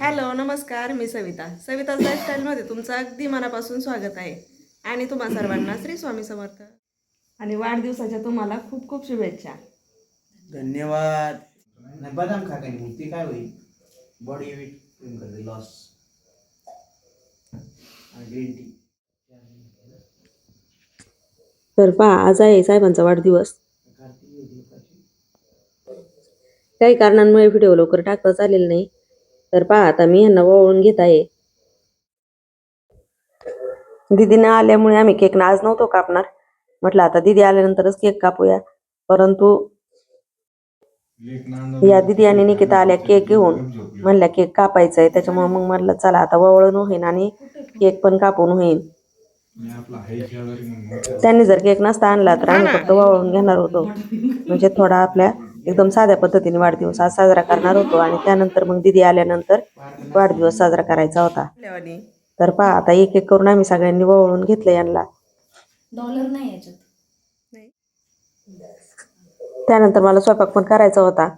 Hello नमस्कार मी सविता. सविताज लाईफस्टाईलमध्ये तुमचं अगदी मनापासून स्वागत आहे. आणि तुम्हा सर्वांना श्री स्वामी समर्थ. आणि वाढदिवसाच्या तुम्हाला खूप खूप शुभेच्छा. धन्यवाद. नाही बदाम खा काही मग ती काय होईल? बॉडी वेट कमी करते लॉस आणि ग्रीन टी तर पहा आज आहे साहेबांचा वाढदिवस. काही कारणांमुळे व्हिडिओ लवकर टाकता चालेल नाही. तर पहा आता मी ह्यांना वळवून घेत आहे. दीदीनं आल्यामुळे आम्ही केक आज नव्हतो कापणार. म्हटलं आता दीदी आल्यानंतरच केक कापूया. परंतु या दीदी आणि निकिता आल्या केक घेऊन. म्हणल्या केक कापायचा आहे त्याच्यामुळे मग म्हटलं चला आता वळण होईन आणि केक पण कापून होईन. त्यांनी जर केक नसता आणला तर आम्ही फक्त वळून घेणार होतो. म्हणजे थोडा आपल्या एकदम साध्या पद्धतीने वाढदिवस आज साजरा करणार होतो आणि त्यानंतर मग दिदी आल्यानंतर वाढदिवस साजरा करायचा होता. तर पहा आता एक एक करून आम्ही सगळ्यांनी वळवून घेतलं यांना. डॉलर नाही याच्यात. त्यानंतर मला स्वयंपाक पण करायचा होता.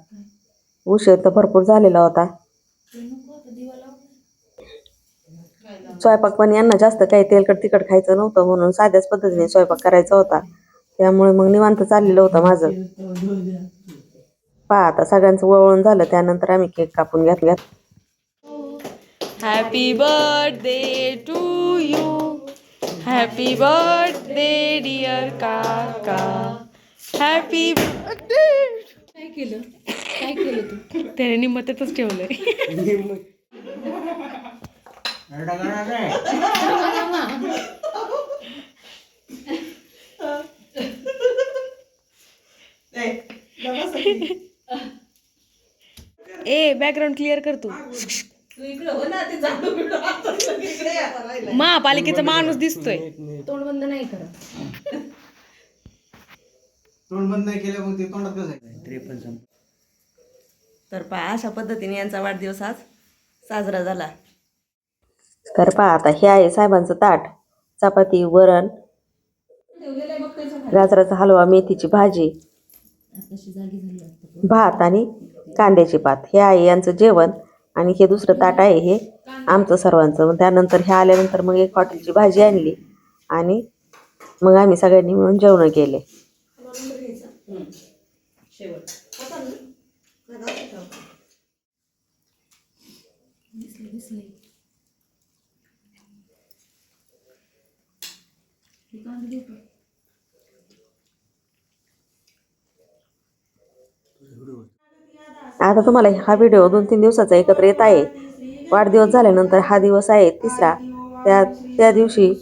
उशीर तर भरपूर झालेला होता. स्वयंपाक पण यांना जास्त काही तेलकट तिखट खायचं नव्हतं म्हणून साध्याच पद्धतीने स्वयंपाक करायचा होता. त्यामुळे मग निवांत चाललेलं होतं माझं. पहा आता सगळ्यांचं वळवून झालं त्यानंतर आम्ही केक कापून घेतला happy birthday to you happy birthday dear काका हॅपी बर्थडे काय केलं? काय केलं तू? त्याने निमतच ठेवलंय. ए बॅकग्राऊंड क्लिअर कर तू. महापालिकेचा माणूस दिसतोय. तोंड बंद नाही करत. तोंड बंद नाही केलं मग ते तोंडात कसं तर पहा अशा पद्धतीने यांचा वाढदिवस आज साजरा झाला. तर पहा आता हे आहे साहेबांचं ताट. चपाती वरण गाजराचा हलवा मेथीची भाजी भात आणि कांद्याची पात. हे आहे यांचं जेवण आणि हे दुसरं ताट आहे हे आमचं सर्वांचं. मग त्यानंतर हे आल्यानंतर मग एक हॉटेलची भाजी आणली आणि मग आम्ही सगळ्यांनी मिळून जेवण केले. दिसले दिसले हे कांदे देतो आता तुम्हाला हा व्हिडिओ दोन तीन दिवसाचा एकत्र येत आहे. वाढदिवस झाल्यानंतर हा दिवस आहे तिसरा. त्या त्या दिवशी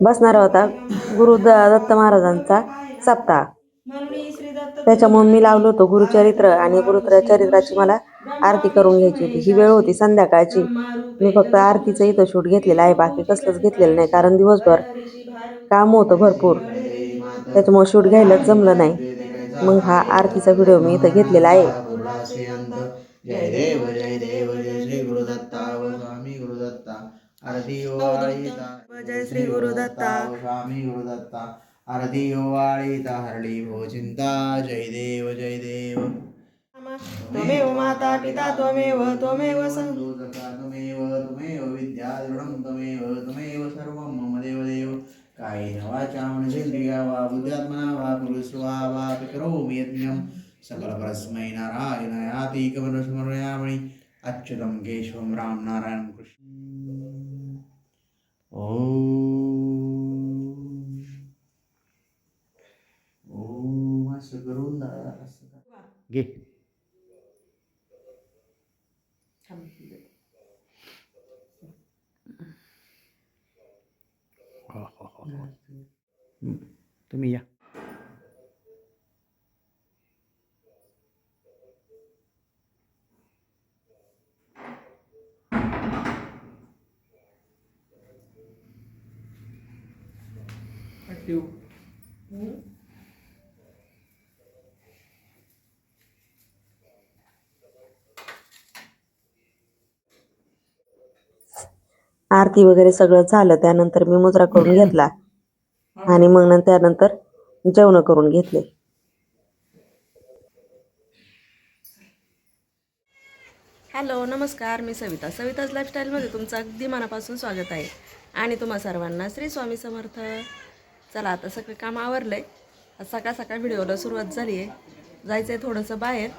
बसणार होता गुरु द दत्त महाराजांचा सप्ताह. त्याच्यामुळे मी लावलो होतो गुरुचरित्र आणि गुरुचरित्राची मला आरती करून घ्यायची होती. ही वेळ होती संध्याकाळची. मी फक्त आरतीचं इथं शूट घेतलेलं आहे. बाकी कसलंच घेतलेलं नाही कारण दिवसभर काम होतं भरपूर. त्याच्यामुळे शूट घ्यायलाच जमलं नाही. मग हा आरतीचा व्हिडिओ मी इथं घेतलेला आहे. जय देव जय देव जय श्री गुरुदत्ता स्वामी गुरुदत्ता. आरती ओवाळीता जय श्री गुरुदत्ता. व स्वामी गुरुदत्ता. आरती ओवाळीता हरळी भो चिंता जय देव जय देव. त्वमेव माता पिता त्वमेव त्वमेव त्वमेव त्वमेव विद्या दृढं त्वमेव त्वमेव सर्वं मम देव देव कायेन वाचा मनसेन्द्रिया वा बुद्ध्यात्मना वा कुरुस्वा वा करोमि यज्ञं सकलपरस्मै नारायणयातीकमनुस्मरयामि अच्युतं केशवं राम नारायण कृष्ण ॐ ॐ असं करून दादा असं करा. घे तुम्ही या आरती वगैरे सगळं झालं त्यानंतर मी मुद्रा करून घेतला. आणि मग त्यानंतर जेवण करून घेतले. हॅलो नमस्कार. मी सविता. सविताज लाईफस्टाईलमध्ये तुमचं अगदी मनापासून स्वागत आहे. आणि तुम्हा सर्वांना श्री स्वामी समर्थ. चला आता सगळं काम आवरलं. आहे सकाळ सकाळ व्हिडिओला सुरुवात झाली आहे. जायचं आहे थोडंसं बाहेर.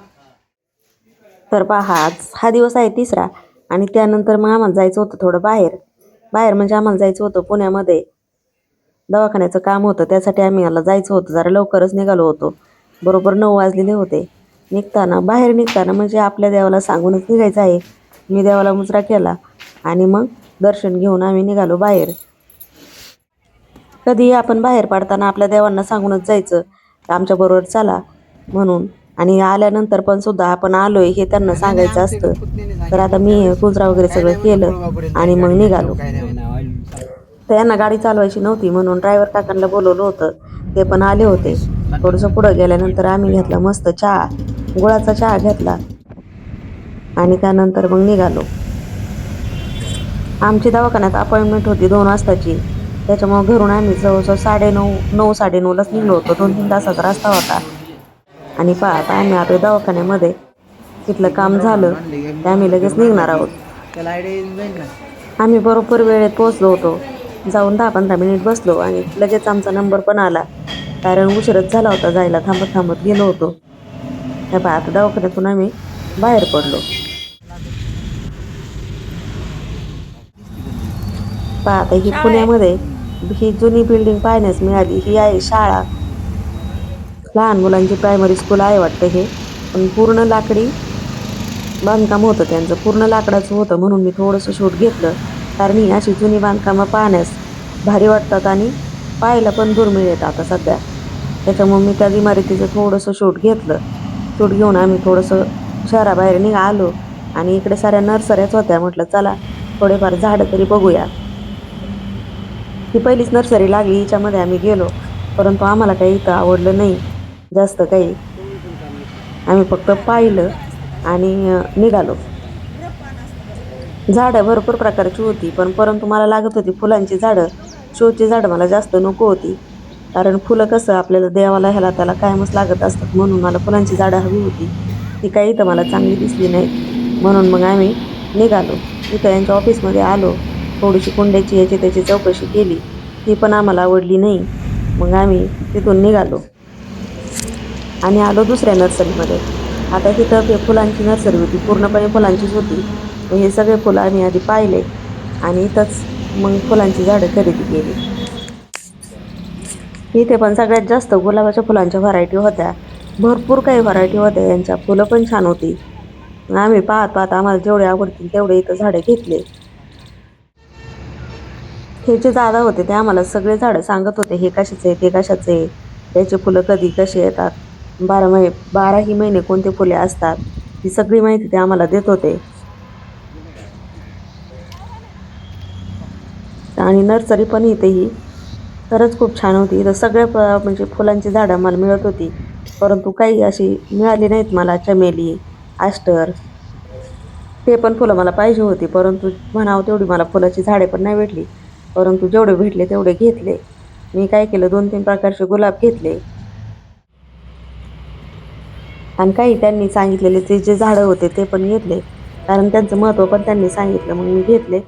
तर पहा आज हा दिवस आहे तिसरा. आणि त्यानंतर मग आम्हाला जायचं होतं थोडं बाहेर. बाहेर म्हणजे आम्हाला जायचं होतं पुण्यामध्ये. दवाखान्याचं काम होतं त्यासाठी आम्ही याला जायचं होतं जरा लवकरच निघालो होतो. बरोबर नऊ वाजलेले होते. निघताना बाहेर निघताना म्हणजे आपल्या देवाला सांगूनच निघायचं आहे. मी देवाला मुजरा केला आणि मग दर्शन घेऊन आम्ही निघालो बाहेर. कधीही आपण बाहेर पडताना आपल्या देवांना सांगूनच जायचं आमच्याबरोबर चला म्हणून. आणि आल्यानंतर पण सुद्धा आपण आलोय हे त्यांना सांगायचं असतं. तर आता मी कुजरा वगैरे सगळं केलं आणि मग निघालो. तर यांना गाडी चालवायची नव्हती म्हणून ड्रायव्हर काकांना बोलवलं होतं. ते पण आले होते. थोडंसं पुढं गेल्यानंतर आम्ही घेतला मस्त चहा गुळाचा चहा घेतला. आणि त्यानंतर मग निघालो. आमची दवाखान्यात अपॉइंटमेंट होती दोन वाजताची. त्याच्यामुळे घरून आम्ही जवळजवळ साडेनऊ नऊ साडेनऊलाच निघलो होतो. दोन तीन तासाचा रस्ता होता. आणि पाहता आम्ही आता दवाखान्यामध्ये तिथलं काम झालं. ते आम्ही लगेच निघणार आहोत. आम्ही बरोबर वेळेत पोहोचलो होतो. जाऊन दहा पंधरा मिनिट बसलो आणि लगेच आमचा नंबर पण आला. कारण उशीरच झाला होता जायला थांबत थांबत गेलो होतो. त्या पहा आता दवाखान्यातून आम्ही बाहेर पडलो. पहा आता ही पुण्यामध्ये ही जुनी बिल्डिंग पाहण्यास मिळाली. ही आहे शाळा. लहान मुलांची प्रायमरी स्कूल आहे वाटतं हे. पण पूर्ण लाकडी बांधकाम होतं त्यांचं. पूर्ण लाकडाचं होतं म्हणून मी थोडंसं शूट घेतलं. कारण ही अशी जुनी बांधकामं पाहण्यास भारी वाटतात आणि पाहायला पण दुर्मिळ येतात आता सध्या. त्याच्यामुळे मी त्या इमारतीचं थोडंसं शूट घेतलं. शूट घेऊन आम्ही थोडंसं शहराबाहेर निघा आलो आणि इकडे साऱ्या नर्सऱ्याच होत्या. म्हटलं चला थोडेफार झाडं तरी बघूया. ही पहिलीच नर्सरी लागली हिच्यामध्ये आम्ही गेलो परंतु आम्हाला काही इथं आवडलं नाही जास्त काही. आम्ही फक्त पाहिलं आणि निघालो. झाडं भरपूर प्रकारची होती पण परंतु मला लागत होती फुलांची झाडं. शोची झाडं मला जास्त नको होती. कारण फुलं कसं आपल्याला देवाला ह्याला त्याला कायमच लागत असतात म्हणून मला फुलांची झाडं हवी होती. ती काही इथं मला चांगली दिसली नाही म्हणून मग आम्ही निघालो. इथं यांच्या ऑफिसमध्ये आलो. थोडीशी कुंड्याची याची त्याची चौकशी केली. ती पण आम्हाला आवडली नाही. मग आम्ही तिथून निघालो. आणि आलो दुसऱ्या नर्सरीमध्ये. आता तिथं ते फुलांची नर्सरी होती. पूर्णपणे फुलांचीच होती. मग हे सगळे फुलं आम्ही आधी पाहिले आणि इथंच मग फुलांची झाडं खरेदी केली. इथे पण सगळ्यात जास्त गुलाबाच्या फुलांच्या व्हरायटी होत्या. भरपूर काही व्हरायटी होत्या. यांच्या फुलं पण छान होती. आम्ही पाहत पाहत आम्हाला जेवढे आवडतील तेवढे इथं झाडे घेतले. हे जे दादा होते ते आम्हाला सगळे झाडं सांगत होते. हे कशाचे आहे ते कशाचे आहे त्याचे फुलं कधी कसे येतात? बारा महिने बाराही महिने कोणते फुले असतात? ही सगळी माहिती ते आम्हाला देत होते. आणि नर्सरी पण इथे ही खरंच खूप छान होती. इथं सगळ्या प म्हणजे फुलांची झाडं मला मिळत होती. परंतु काही अशी मिळाली नाहीत मला. चमेली आस्टर. ते पण फुलं मला पाहिजे होती. परंतु म्हणावं तेवढी मला फुलाची झाडे पण नाही भेटली. परंतु जेवढे भेटले तेवढे घेतले. मी काय केलं? दोन तीन प्रकारचे गुलाब घेतले. आणि काही त्यांनी सांगितलेले ते जे झाडं होते ते पण घेतले. कारण त्यांचं महत्त्व पण त्यांनी सांगितलं. मग मी घेतले.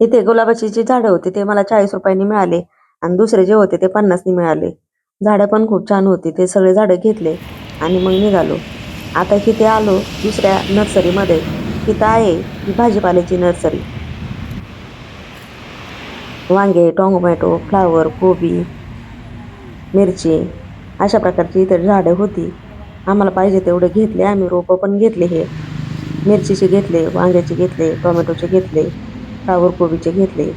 इथे गुलाबाची जी झाडं होती ते मला चाळीस रुपयांनी मिळाले आणि दुसरे जे होते ते पन्नासनी मिळाले. झाडं पण खूप छान होती ते सगळे झाडं घेतले आणि मग निघालो. आता इथे आलो दुसऱ्या नर्सरीमध्ये. तिथं आहे ही भाजीपाल्याची नर्सरी. वांगे टोमॅटो फ्लावर कोबी मिरची अशा प्रकारची इतर झाडं होती. आम्हाला पाहिजे तेवढे घेतले आम्ही रोपं पण घेतले हे. मिरचीचे घेतले वांग्याचे घेतले टोमॅटोचे घेतले. फ्लावर कोबीचे घेतले.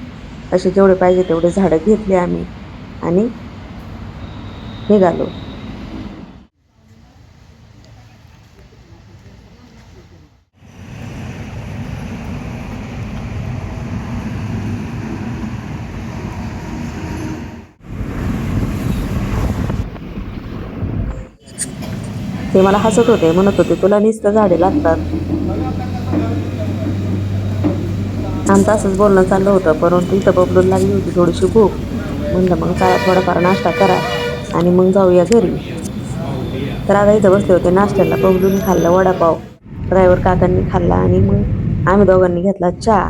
असे जेवढे पाहिजे तेवढे झाडं घेतले आम्ही आणि निघालो. ते मला हसत होते म्हणत होते तुला निस्त झाडे लागतात. आमचं असंच बोलणं चाललं होतं परंतु इथं बबलून लागली होती थोडीशी भूक. म्हणलं मग काय थोडाफार नाश्ता करा आणि मग जाऊया घरी. तर आता इथं बसले होते नाश्त्याला बबलून खाल्लं वडापाव. ड्रायव्हर काकांनी खाल्ला आणि मग आम्ही दोघांनी घेतला चहा.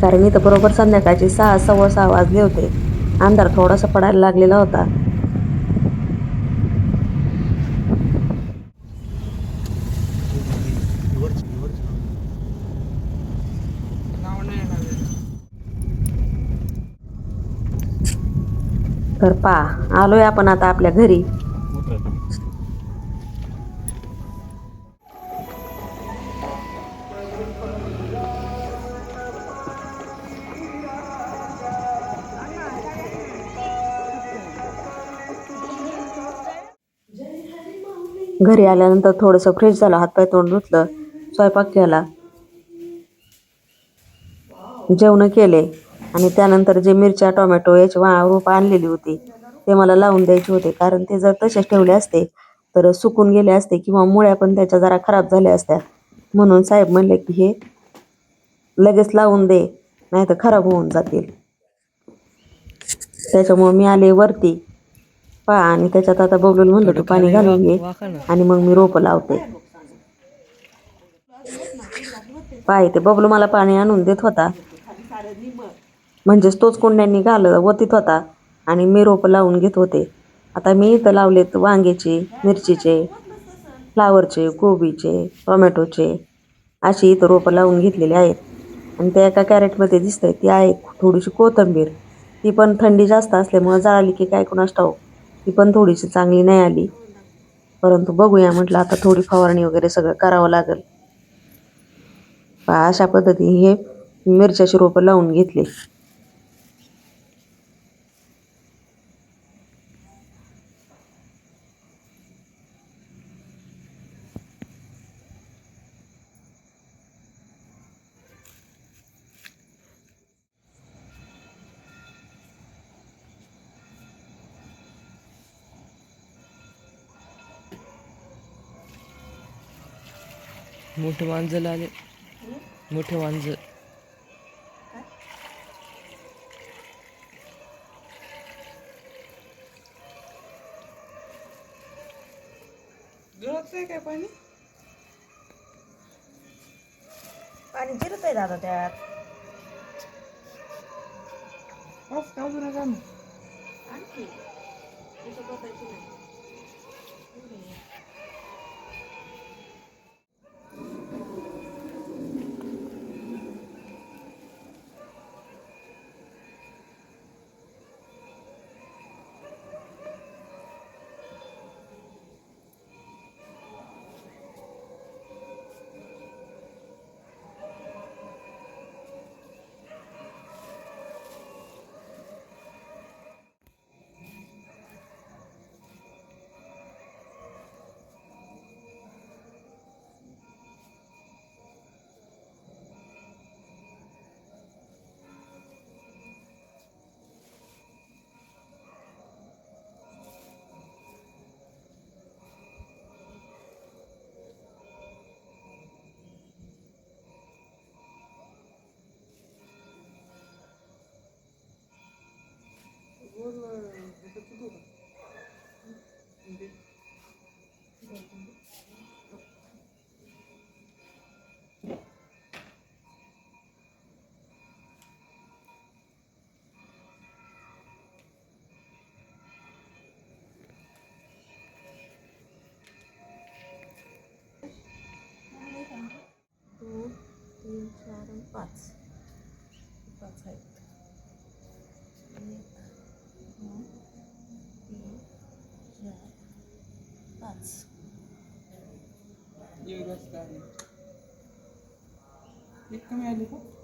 कारण इथं बरोबर संध्याकाळचे सहा सव्वा सहा वाजले होते. अंधार थोडासा पडायला लागलेला होता. तर पा आलोय आपण आता आपल्या घरी. घरी आल्यानंतर थोडंसं फ्रेश झालं हातपाय तोंड धुतलं स्वयंपाक केला. जेवण केले. आणि त्यानंतर जे मिरच्या टोमॅटो याची वा रोपं आणलेली होती ते मला लावून द्यायचे होते. कारण ते जर तसेच ठेवले असते तर सुकून गेले असते किंवा मुळ्या पण त्याच्या जरा खराब झाल्या असत्या. म्हणून साहेब म्हणले की हे लगेच लावून दे नाही तर खराब होऊन जातील. त्याच्यामुळं मी आले वरती. पा आणि त्याच्यात आता बबलून म्हणलं तू पाणी घालून घे आणि मग मी रोपं लावते. पाय ते बबलू मला पाणी आणून देत होता. म्हणजेच तोच कुंड्यांनी घाल वतीत होता आणि मी रोपं लावून घेत होते. आता मी इथं लावलेत वांग्याचे मिरचीचे फ्लावरचे कोबीचे टोमॅटोचे अशी इथं रोपं लावून घेतलेली आहेत. आणि त्या एका कॅरेटमध्ये दिसतंय ती आहे थोडीशी कोथिंबीर. ती पण थंडी जास्त असल्यामुळं जळाली की काय कोणास ठाऊ ती पण थोडीशी चांगली नाही आली. परंतु बघूया म्हटलं आता थोडी फवारणी वगैरे सगळं करावं लागेल. पहा अशा पद्धतीने हे मिरच्याची रोपं लावून घेतली. मोठे मांजर आले. मोठे मांजर. पाच. पाच आहेत. एक दोन तीन चार पाच. एक कमी आली का?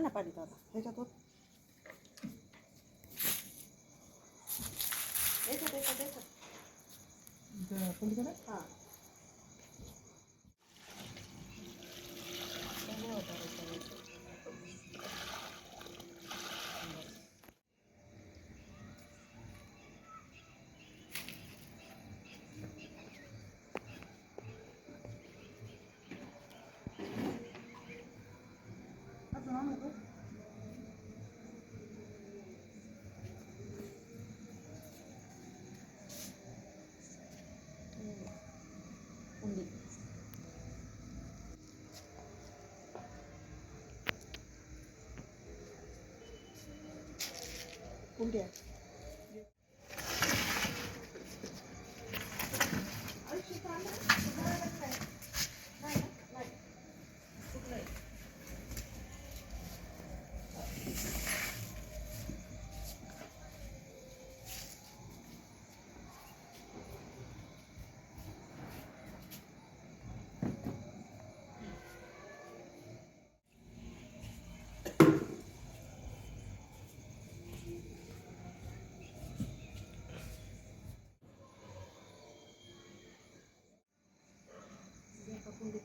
आण ना पाणी दादा ह्याच्यात होत याच्यात याच्यात याच्यात हां कुंड्या कुंडीत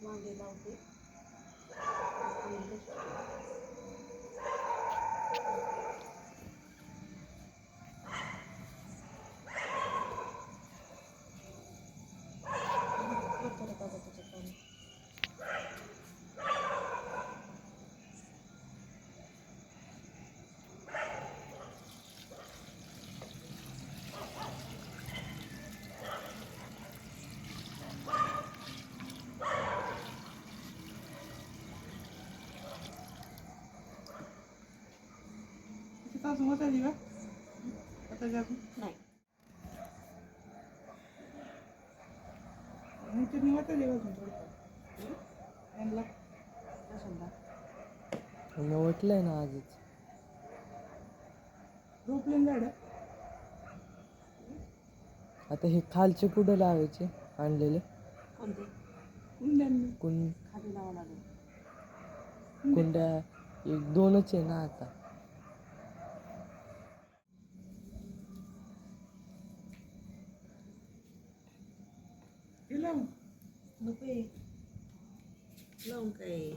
वांगे लावते नाही. कशाला? मी म्हटलंय ना आजच. आता हे खालचे कुठं लावायचे? आणलेले? कोणते? कुं खाली लावा लागेल. कुंड्या एक दोनच आहे ना आता. नको आहे. लावून काय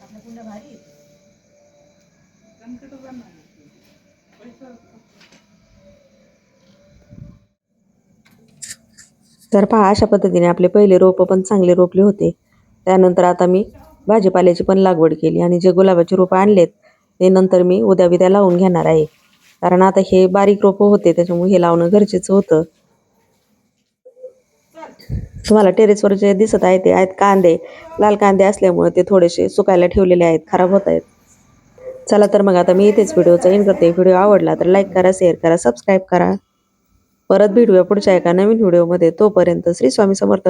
आपल्या कुंड्या भारी आहेत. तर पहा अशा पद्धतीने आपले पहिले रोपं पण चांगले रोपले होते. त्यानंतर आता मी भाजीपाल्याची पण लागवड केली आणि जे गुलाबाचे रोपं आणलेत ते नंतर मी उद्या बिद्या लावून घेणार आहे. कारण आता हे बारीक रोपं होते त्याच्यामुळे हे लावणं गरजेचं होतं. तुम्हाला टेरेसवर जे दिसत आहे ते आहेत कांदे. लाल कांदे असल्यामुळे ते थोडेसे सुकायला ठेवलेले आहेत खराब होत आहेत. चला तर मग आता मी इथेच व्हिडिओचा एंड करते. व्हिडिओ आवडला तर लाईक करा शेअर करा सबस्क्राईब करा. परत भेटूया पुढच्या एका नवीन व्हिडिओमध्ये. तोपर्यंत श्री स्वामी समर्थ.